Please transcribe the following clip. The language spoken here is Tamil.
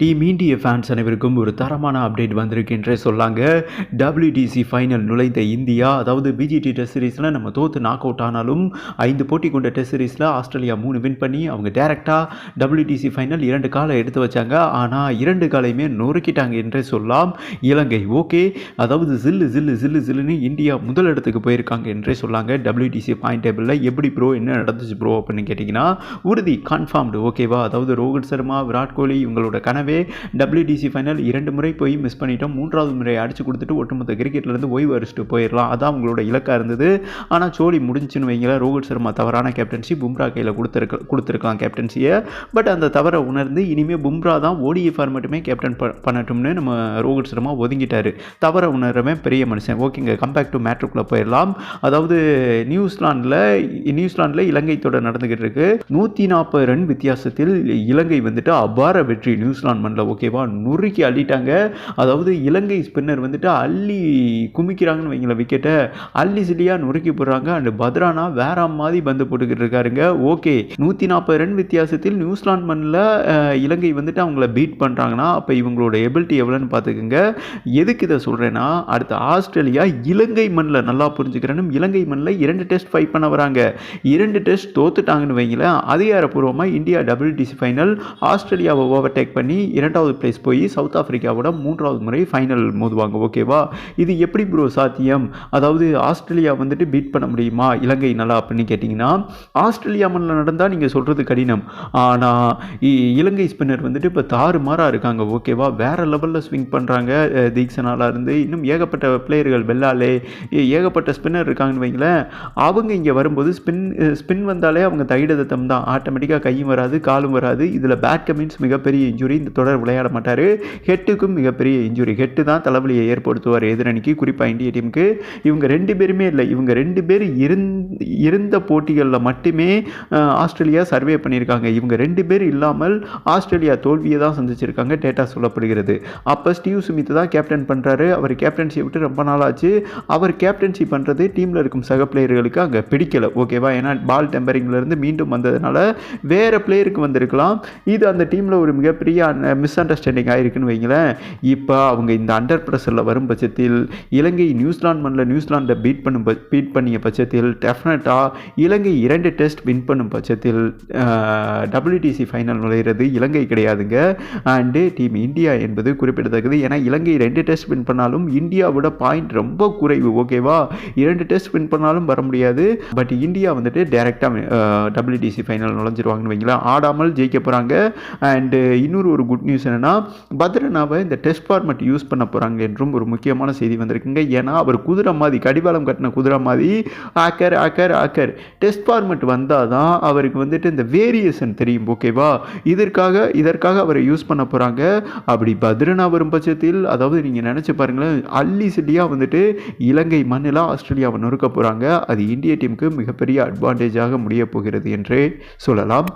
டீம் இண்டிய ஃபேன்ஸ் அனைவருக்கும் ஒரு தரமான அப்டேட் வந்திருக்கு என்றே சொல்லாங்க. டபிள்யூடிசி ஃபைனல் நுழைந்த இந்தியா அதாவது பிஜிடி டெஸ்ட் சீரீஸில் நம்ம தோத்து நாக் அவுட் ஆனாலும் ஐந்து போட்டி கொண்ட டெஸ்ட் சீரீஸில் ஆஸ்திரேலியா மூணு வின் பண்ணி அவங்க டேரெக்டாக டபிள்யூடிசி ஃபைனல் இரண்டு காலை எடுத்து வச்சாங்க. ஆனால் இரண்டு காலையுமே நொறுக்கிட்டாங்க என்றே சொல்லலாம். இலங்கை ஓகே. அதாவது ஜில்லு ஜில்லு ஜில்லு ஜில்லுன்னு இந்தியா முதல் இடத்துக்கு போயிருக்காங்க என்றே சொல்லாங்க. டபிள்யூடிசி பாயிண்ட் டேபிளில் எப்படி ப்ரோ என்ன நடந்துச்சு ப்ரோ அப்படின்னு கேட்டிங்கன்னா உறுதி கன்ஃபார்ம்டு ஓகேவா அதாவது ரோஹித் சர்மா விராட் கோலி இவங்களோட கனவு WTC ஃபைனல் இரண்டு முறை போய் மிஸ் பண்ணிட்டோம். மூன்றாவது முறை அடிச்சு கொடுத்துட்டு ஒட்டுமொத்த கிரிக்கெட்லேருந்து ஓய்வு அடிச்சுட்டு போயிடலாம். அதான் அவங்களோட இலக்காக இருந்தது. ஆனால் சோலி முடிஞ்சுன்னு வைங்களேன். ரோஹித் சர்மா தவறான கேப்டன்சி பும்ரா கையில் கொடுத்துருக்க கொடுத்துருக்கலாம் கேப்டன்சியை பட் அந்த தவறை உணர்ந்து இனிமேல் பும்ரா தான் ஓடிஐ ஃபார்மேட்டுமே கேப்டன் பண்ணட்டும்னு நம்ம ரோஹித் சர்மா ஒதுங்கிட்டாரு. தவறை உணர்றவன் பெரிய மனுஷன். ஓகேங்க கம்பேக் டு மேட்ருக்குள்ளே போயிடலாம். அதாவது நியூசிலாண்டில் நியூசிலாண்டில் இலங்கை தொடர் நடந்துக்கிட்டு இருக்கு. நூற்றி நாற்பது ரன் வித்தியாசத்தில் இலங்கை வந்துட்டு அபார வெற்றி நியூசிலாந்து மண்ணில் ஓகேவா நுறுக்கி அள்ளிட்டாங்க. அதாவது இலங்கை ஸ்பின்னர் வந்துட்டு அள்ளி குமிக்கிறாங்கன்னு வைங்கள விக்கெட்டை அள்ளி சில்லியாக நுறுக்கி போடுறாங்க. அண்ட் பத்ரானா வேற மாதிரி பந்து போட்டுக்கிட்டு இருக்காருங்க. ஓகே நூற்றி நாற்பது ரன் வித்தியாசத்தில் நியூசிலாந்து மண்ணில் இலங்கை வந்துட்டு அவங்கள பீட் பண்ணுறாங்கன்னா அப்போ இவங்களோட எபிலிட்டி எவ்வளோன்னு பார்த்துக்குங்க. எதுக்கு இதை சொல்கிறேன்னா அடுத்து ஆஸ்திரேலியா இலங்கை மண்ணில் நல்லா புரிஞ்சுக்கிறேன்னு இலங்கை மண்ணில் இரண்டு டெஸ்ட் ஃபைட் பண்ண வராங்க. இரண்டு டெஸ்ட் தோத்துட்டாங்கன்னு வைங்களேன் அதிகாரப்பூர்வமாக இந்தியா WTC ஃபைனல் ஆஸ்திரேலியாவை ஓவர்டேக் பண்ணி இரண்டாவது பிளேஸ் போய் சவுத் ஆஃப்ரிக்காவோட மூன்றாவது முறை ஃபைனல் மோதுவாங்க. ஓகேவா இது எப்படி ப்ரோ சாத்தியம்? அதாவது ஆஸ்திரேலியா வந்துட்டு பீட் பண்ண முடியுமா? இலங்கை நல்லா அப்படின்னு கேட்டிங்கன்னா ஆஸ்திரேலியா மண்ணில் நடந்தால் நீங்கள் சொல்கிறது கடினம். ஆனால் இலங்கை ஸ்பின்னர் வந்துட்டு இப்போ தாறுமாறாக இருக்காங்க. ஓகேவா வேறு லெவலில் ஸ்விங் பண்ணுறாங்க தீக்ஷனாலாக இருந்து இன்னும் ஏகப்பட்ட பிளேயர்கள் வெள்ளாலே ஏகப்பட்ட ஸ்பின்னர் இருக்காங்கன்னு வைங்களேன். அவங்க இங்கே வரும்போது ஸ்பின் ஸ்பின் வந்தாலே அவங்க தைடதத்தம் தான். ஆட்டோமேட்டிக்காக கையும் வராது காலும் வராது. இதில் பேட் கமின்ஸ் மிகப்பெரிய இன்ஜுரி இந்த தொடர் விளையாட மாட்டார். ஹெட்டுக்கும் மிகப்பெரிய இன்ஜுரி. ஹெட்டு தான் தலைவலியை ஏற்படுத்துவார் எதிரணிக்கு. குறிப்பாக இந்திய டீமுக்கு. இவங்க ரெண்டு பேருமே இல்லை. இவங்க ரெண்டு பேர் இருந் இருந்த போட்டிகளில் மட்டுமே ஆஸ்திரேலியா சர்வே பண்ணியிருக்காங்க. இவங்க ரெண்டு பேர் இல்லாமல் ஆஸ்திரேலியா தோல்வியை தான் சந்திச்சிருக்காங்க. டேட்டா சொல்லப்படுகிறது. அப்போ ஸ்டீவ் சுமித் தான் கேப்டன் பண்ணுறாரு அவர் கேப்டன்ஷிப் விட்டு ரொம்ப நாள் ஆச்சு அவர் கேப்டன்ஷிப் பண்ணுறது டீமில் இருக்கும் சக பிளேயர்களுக்கு அங்கே பிடிக்கலை. ஓகேவா? ஏன்னா பால் டெம்பரிங்லேருந்து மீண்டும் வந்ததுனால வேறு பிளேயருக்கு வந்திருக்கலாம். இது அந்த டீமில் ஒரு மிகப்பெரிய மிஸ் அண்டர்ஸ்டாண்டிங் ஆகிருக்குன்னு வைங்களேன். இப்போ அவங்க இந்த அண்டர் ப்ரெஷரில் வரும் பட்சத்தில் இலங்கை நியூசிலாந்து மண்ணில் நியூசிலாண்டை பீட் பண்ணும் பீட் பண்ணிய பட்சத்தில் டெஃபினட்டாக இலங்கை இரண்டு டெஸ்ட் வின் பண்ணும் பட்சத்தில் டபிள்யூடிசி ஃபைனல் நுழையிறது இலங்கை கிடையாதுங்க. அண்டு டீம் இந்தியா என்பது குறிப்பிடத்தக்கது. ஏன்னா இலங்கை ரெண்டு டெஸ்ட் வின் பண்ணாலும் இந்தியாவோட பாயிண்ட் ரொம்ப குறைவு ஓகேவா இரண்டு டெஸ்ட் வின் பண்ணாலும் வர முடியாது. பட் இந்தியா வந்துட்டு டேரெக்டாக டபிள்யூடிசி ஃபைனல் நுழைஞ்சிருவாங்கன்னு வைங்களேன். ஆடாமல் ஜெயிக்க போகிறாங்க அண்டு இன்னொரு ஒரு குட் நியூஸ் என்னென்னா பத்ரனாவை இந்த டெஸ்ட் ஃபார்மெட் யூஸ் பண்ண போகிறாங்க என்றும் ஒரு முக்கியமான செய்தி வந்திருக்குங்க. ஏன்னா அவர் குதிரை மாதிரி கடிவாளம் கட்டின குதிரை மாதிரி ஆக்கர் ஆக்கர் ஆக்கர் டெஸ்ட் ஃபார்மெட் வந்தால் தான் அவருக்கு வந்துட்டு இந்த வேரியேஷன் தெரியும் ஓகேவா இதற்காக இதற்காக அவரை யூஸ் பண்ண போகிறாங்க அப்படி பத்ரனா வரும் பட்சத்தில் அதாவது நீங்கள் நினச்சி பாருங்களேன் அள்ளி சில்லியாக வந்துட்டு இலங்கை மண்ணில் ஆஸ்திரேலியாவை நொறுக்க போகிறாங்க அது இந்திய டீமுக்கு மிகப்பெரிய அட்வான்டேஜாக முடிய போகிறது என்றே சொல்லலாம்.